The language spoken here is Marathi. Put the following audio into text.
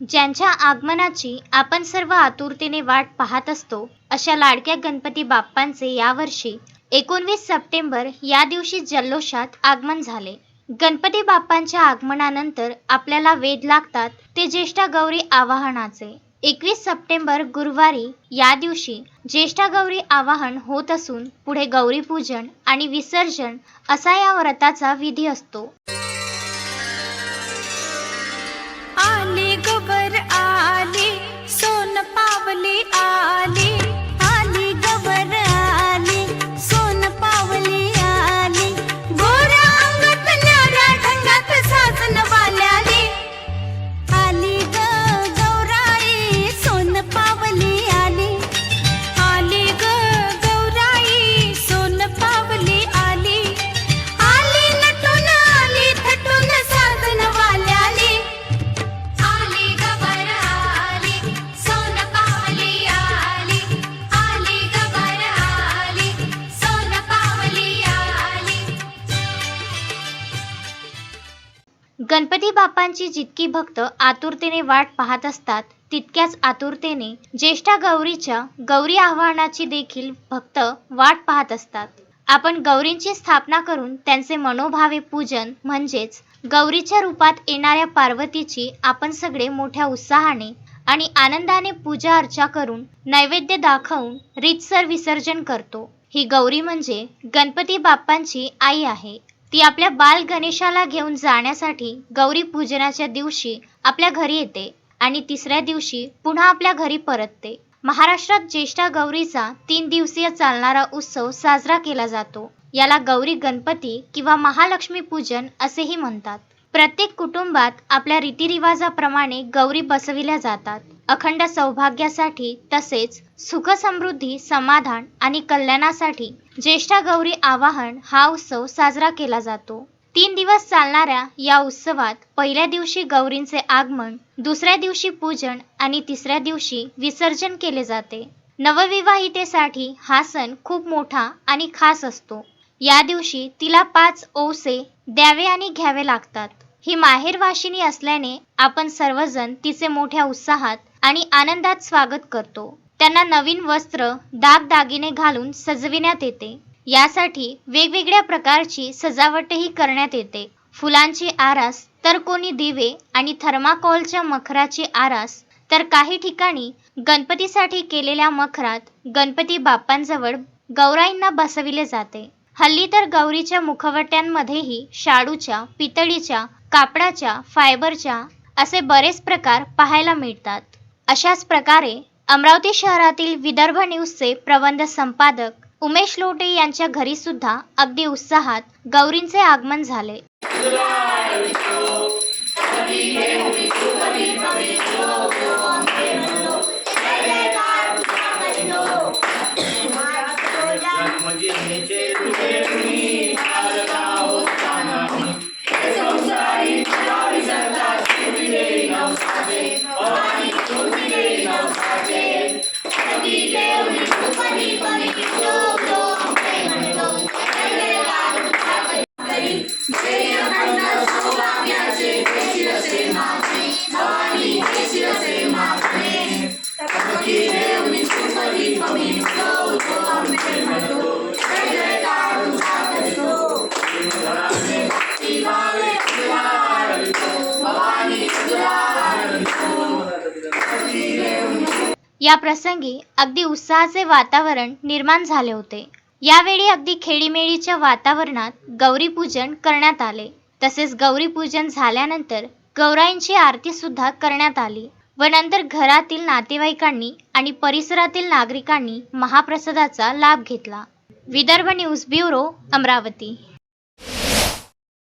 ज्यांच्या आगमनाची आपण सर्व आतुरतेने वाट पाहत असतो अशा लाडक्या गणपती बाप्पांचे यावर्षी एकोणवीस सप्टेंबर या दिवशी जल्लोषात आगमन झाले. गणपती बाप्पांच्या आगमनानंतर आपल्याला वेध लागतात ते ज्येष्ठा गौरी आवाहनाचे. एकवीस सप्टेंबर गुरुवारी या दिवशी ज्येष्ठा गौरी आवाहन होत असून पुढे गौरी पूजन आणि विसर्जन असा या व्रताचा विधी असतो. गणपती बाप्पांची जितकी भक्त आतुरतेने वाट पाहत असतात तितक्याच आतुरतेने ज्येष्ठा गौरीच्या गौरी आव्हानाची देखील भक्त वाट पाहत असतात. आपण गौरींची स्थापना करून त्यांचे मनोभावे पूजन म्हणजेच गौरीच्या रूपात येणाऱ्या पार्वतीची आपण सगळे मोठ्या उत्साहाने आणि आनंदाने पूजा अर्चा करून नैवेद्य दाखवून रीतसर विसर्जन करतो. ही गौरी म्हणजे गणपती बाप्पांची आई आहे. ती आपल्या बाल गणेशाला घेऊन जाण्यासाठी गौरी पूजनाच्या दिवशी आपल्या घरी येते आणि तिसऱ्या दिवशी पुन्हा आपल्या घरी परतते. महाराष्ट्रात ज्येष्ठा गौरीचा तीन दिवसीय चालणारा उत्सव साजरा केला जातो. याला गौरी गणपती किंवा महालक्ष्मी पूजन असेही म्हणतात. प्रत्येक कुटुंबात आपल्या रीतिरिवाजाप्रमाणे गौरी बसविल्या जातात. अखंड सौभाग्यासाठी तसेच सुख समृद्धी समाधान आणि कल्याणासाठी ज्येष्ठा गौरी आवाहन हा उत्सव साजरा केला जातो. तीन दिवस चालणाऱ्या या उत्सवात पहिल्या दिवशी गौरींचे आगमन दुसऱ्या दिवशी पूजन आणि तिसऱ्या दिवशी विसर्जन केले जाते. नवविवाहितेसाठी हा सण खूप मोठा आणि खास असतो. या दिवशी तिला पाच ओसे द्यावे आणि घ्यावे लागतात. ही माहेरवाशिनी असल्याने आपण सर्वजण तिचे मोठ्या उत्साहात आणि आनंदात स्वागत करतो. त्यांना नवीन वस्त्र दागदागिने घालून सजविण्यात येते. यासाठी वेगवेगळ्या प्रकारची सजावटही करण्यात येते. फुलांची आरास तर कोणी दिवे आणि थर्माकोलच्या मखराची आरास तर काही ठिकाणी गणपतीसाठी केलेल्या मखरात गणपती बाप्पांजवळ गौराईंना बसविले जाते. हल्ली तर गौरीच्या मुखवट्यांमध्येही शाडूच्या पितळीच्या कापडाच्या फायबरच्या असे बरेच प्रकार पाहायला मिळतात. अशाच प्रकारे अमरावती शहरातील विदर्भ न्यूजचे प्रबंध संपादक उमेश लोटे यांच्या घरी सुद्धा अगदी उत्साहात गौरींचे आगमन झाले. या प्रसंगी अगदी उत्साहाचे वातावरण निर्माण झाले होते. यावेळी अगदी खेळीमेळीच्या वातावरणात गौरीपूजन करण्यात आले. तसेच गौरीपूजन झाल्यानंतर गौराईंची आरती सुद्धा करण्यात आली व नंतर घरातील नातेवाईकांनी आणि परिसरातील नागरिकांनी महाप्रसादाचा लाभ घेतला. Vidarbha news bureau Amravati.